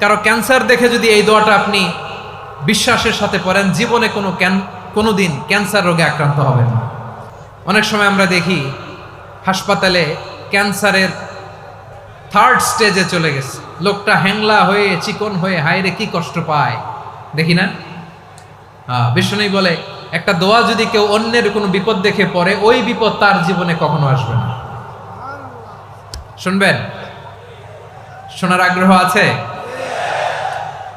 কারও ক্যান্সার দেখে যদি এই দোয়াটা আপনি বিশ্বাসের সাথে পড়েন, জীবনে কোনো কোনো দিন ক্যান্সার রোগে আক্রান্ত হবেন না। অনেক সময় আমরা দেখি, হাসপাতালে ক্যান্সারের থার্ড স্টেজে চলে গেছে। লোকটা হ্যাংলা হয়ে, চিকন হয়ে হাইরে কি কষ্ট পায়। দেখি না? বিষ্ণু বলে, একটা দোয়া যদি কেউ অন্যের কোনো বিপদ দেখে পড়ে, ওই বিপদ তার জীবনে কখনো আসবে না। শুনবেন? শোনার আগ্রহ আছে?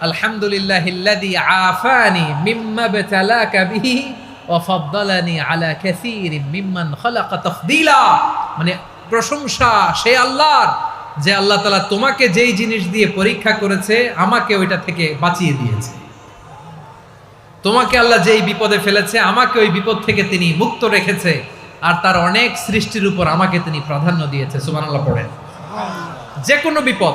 আলহামদুলিল্লাহ ইল্লাযী আফানি মিম্মা বাতালাকা বিহি ওয়া ফাদ্দালানি আলা কাসীরিম মিম্মান খালাকা মানে প্রশংসা, সে আল্লাহর, যে আল্লাহ তাআলা তোমাকে যেই জিনিস দিয়ে পরীক্ষা করেছে, আমাকে ওইটা থেকে বাঁচিয়ে দিয়েছে। তোমাকে আল্লাহ যেই বিপদে ফেলেছে, আমাকে ওই বিপদ থেকে তিনি মুক্ত রেখেছে, আর তার অনেক সৃষ্টির উপর আমাকে তিনি প্রাধান্য দিয়েছে। সুবহানাল্লাহ পড়েন। যে কোনো বিপদ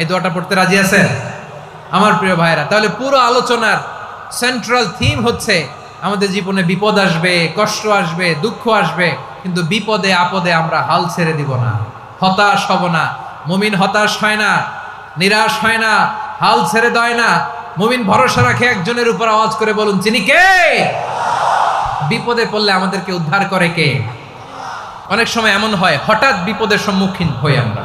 এই দোয়াটা পড়তে রাজি আছেন? আমার প্রিয় ভাইরা তাহলে পুরো আলোচনার সেন্ট্রাল থিম হচ্ছে আমাদের জীবনে বিপদ আসবে, কষ্ট আসবে, দুঃখ আসবে, কিন্তু বিপদে, আপদে আমরা হাল ছেড়ে দিব না। হতাশ হব না। মুমিন হতাশ হয় না, নিরাশ হয় না, হাল ছেড়ে দেয় না। মুমিন ভরসা রাখে একজনের উপর আওয়াজ করে বলুন চিনি কে? বিপদে পড়লে আমাদেরকে উদ্ধার করে কে? অনেক সময় এমন হয়, হঠাৎ বিপদের সম্মুখীন হই আমরা।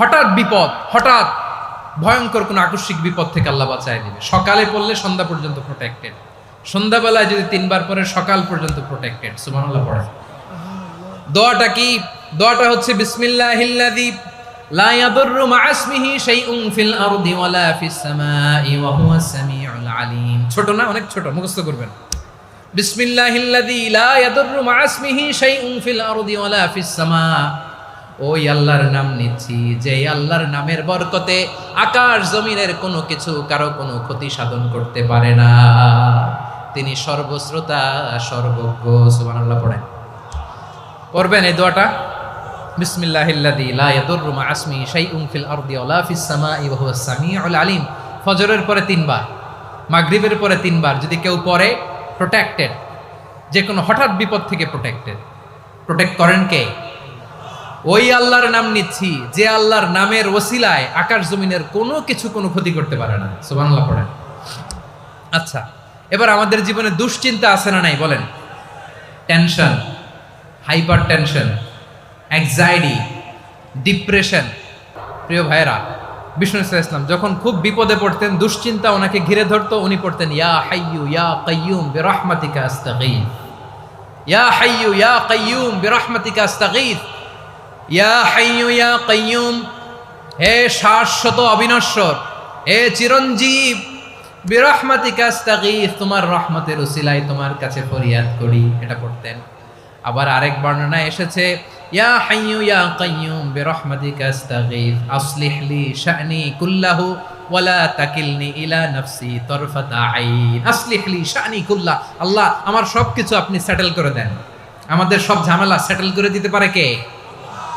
হঠাৎ বিপদ, হঠাৎ ভয়ঙ্কর কোনো আকস্মিক বিপদ থেকে আল্লাহ বাঁচায় দিবে। সকালে পড়লে সন্ধ্যা পর্যন্ত প্রোটেক্টেড সন্ধ্যাবেলায় যদি তিনবার পরে সকাল পর্যন্ত প্রোটেক্টেড সুবহানাল্লাহ পড়ে। দোয়াটা কি? দোয়াটা হচ্ছে, বিসমিল্লাহিল্লাযী লা ফিল ছোট না, অনেক ছোট, মুখস্থ করবেন। বিসমিল্লাহিল্লাযী লা ফিল ওই আল্লাহর নাম নিচ্ছি যে আল্লাহর নামের বরকতে আকাশ জমিনের কোনো কিছু কারও কোনো ক্ষতি সাধন করতে পারে না। তিনি সর্বশ্রোতা, সর্বজ্ঞ, সুবহানাল্লাহ পড়েন। পড়বেন এই দোয়াটা? মা আসমি শাইউন ফিল আরদি ওয়ালা ফিস সামাই ওয়া হুয়াস সামিউল আলিম। ফজরের পরে তিনবার, মাগরিবের পরে তিনবার যদি কেউ পড়ে প্রোটেক্টেড যে কোনো হঠাৎ বিপদ থেকে প্রোটেক্টেড প্রোটেক্ট করেন কে? ওই আল্লাহর নাম নিচ্ছি, যে আল্লাহর নামের ওসিলায় আকাশ জমিনের কোনো কিছু কোনো ক্ষতি করতে পারে না। সুবহানাল্লাহ পড়েন। আচ্ছা এবার আমাদের জীবনে দুশ্চিন্তা আছে না নাই, বলেন। Tension hyper tension anxiety depression প্রিয় ভাইরা বিষ্ণু ইসলাম যখন খুব বিপদে পড়তেন, দুশ্চিন্তা ওনাকে ঘিরে ধরতো, উনি পড়তেন, ইয়া হাইয়ু ইয়া কাইয়ুম বিরহমাতিকা আস্তাগীথ। ইয়া হাইয়ু ইয়া কাইয়ুম বিরহমাতিকা আস্তাগীথ। ইয়া হাইয়ু ইয়া কাইয়ুম, হে শাশ্বত অবিনশ্বর, হে চিরঞ্জীব, বিরহমাতিকা আস্তাগীথ তোমার রহমতের উসিলায় তোমার কাছে ফরিয়াদ করি। এটা পড়তেন। আবার আরেক বর্ণনা এসেছে, ইয়া হাইয়ু ইয়া কাইয়ুম, বিরহমাতিকা আস্তাগীথ আসলিহ শা'নি কুল্লাহু, ওয়ালা তাকিলনি ইলা নাফসি তরফাতা আইন। আসলিহ লি শা'নি কুল্লাহ আল্লাহ, আমার সবকিছু আপনি সেটেল করে দেন। আমাদের সব ঝামেলা সেটেল করে দিতে পারে কে?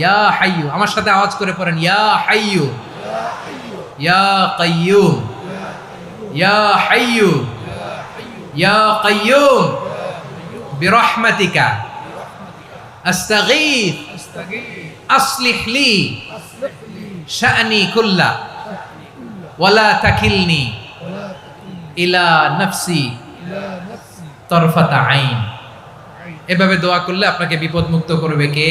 ইয়া হাইয়ু, আমার সাথে আওয়াজ করে পড়েন, ইয়া হাইয়ু, ইয়া কাইয়ুম, ইয়া হাইয়ু, ইয়া কাইয়ুম, বিরহমাতিকা আস্তাগীথ আসলিহ লি, শা'নি কুল্লা, ওয়ালা তাকিলনি ইলা নফসি তরফাতা আইন। এভাবে দোয়া করলে আপনাকে বিপদ মুক্ত করবে কে?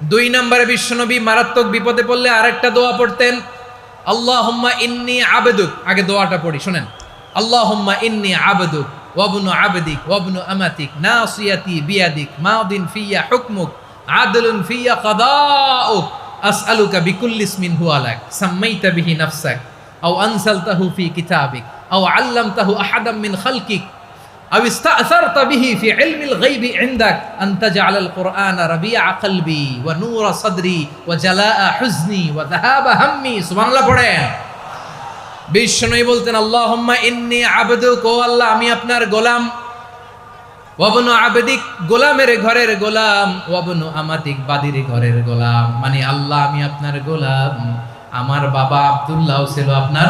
দুই নম্বরে বিশ্বনবী মারাত্মক বিপদে পড়লে আরেকটা দোয়া পড়তেন, আল্লাহুম্মা ইন্নি আবেদুক আগে দোয়াটা পড়ি, শুনেন। আল্লাহুম্মা ইন্নি আবেদুক ওয়াবনু আবেদিক ওয়াবনু আমাতিক নাসিয়াতি বিয়াদিক মাউদিন ফিয়া হুকমুক আদলুন ফিয়া কাদাউক আসআলুকা বিকুল্লি ইসমিন হুয়া লাক সাম্মাইতা বিহি নাফসাক আও আনসালতাহু ফি কিতাবিক আও আল্লামতাহু আহাদাম মিন খালকিক أو استأثرت به في علم الغيب عندك أن تجعل القرآن ربيع قلبي ونور صدري وجلاء حزني وذهاب همي سبحان الله পড়েন বিষ্ণুই বলতেন আল্লাহুম্মা ইন্নী আবদুক ও আল্লাহ আমি আপনার গোলাম ওয়াবনু আবেদিক গোলামের ঘরের গোলাম ওয়াবনু আমাতিক বাদির ঘরের গোলাম মানে আল্লাহ আমি আপনার গোলাম আমার বাবা আব্দুল্লাহ ছিল আপনার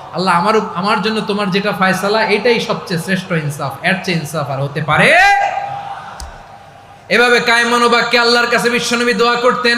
আল্লাহ আমার আমার জন্য তোমার যেটা ফায়সালা, এটাই সবচেয়ে শ্রেষ্ঠ ইনসাফ। এর চেয়ে ইনসাফ আর হতে পারে? এভাবে কায়মানোবাক্যে আল্লাহর কাছে বিশ্বনবী দোয়া করতেন।